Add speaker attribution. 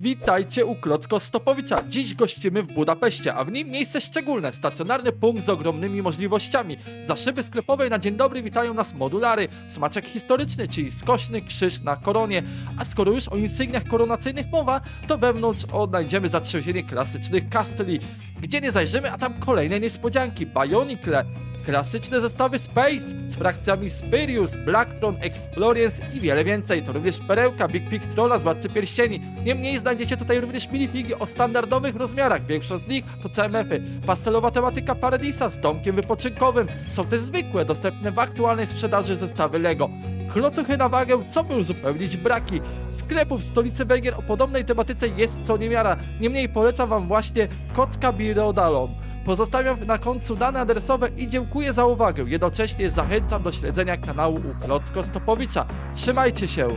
Speaker 1: Witajcie u Klocko Stopowicza. Dziś gościmy w Budapeszcie, a w nim miejsce szczególne, stacjonarny punkt z ogromnymi możliwościami. Za szyby sklepowej na dzień dobry witają nas modulary, smaczek historyczny, czyli skośny krzyż na koronie. A skoro już o insygniach koronacyjnych mowa, to wewnątrz odnajdziemy zatrzęsienie klasycznych kastli. Gdzie nie zajrzymy, a tam kolejne niespodzianki, Bionicle, Klasyczne zestawy Space z frakcjami Spirius, Blacktron, Experience i wiele więcej. To również perełka Big Pig Trolla z Władcy Pierścieni. Niemniej znajdziecie tutaj również minifigi o standardowych rozmiarach. Większość z nich to CMF-y. Pastelowa tematyka Paradisa z domkiem wypoczynkowym. Są też zwykłe, dostępne w aktualnej sprzedaży zestawy LEGO. Klocuchy na wagę, co by uzupełnić braki. Sklepów w stolicy Węgier o podobnej tematyce jest co niemiara. Niemniej polecam wam właśnie Kocka Birodalom. Pozostawiam na końcu dane adresowe i dziękuję za uwagę. Jednocześnie zachęcam do śledzenia kanału u Klocko Stopowicza. Trzymajcie się!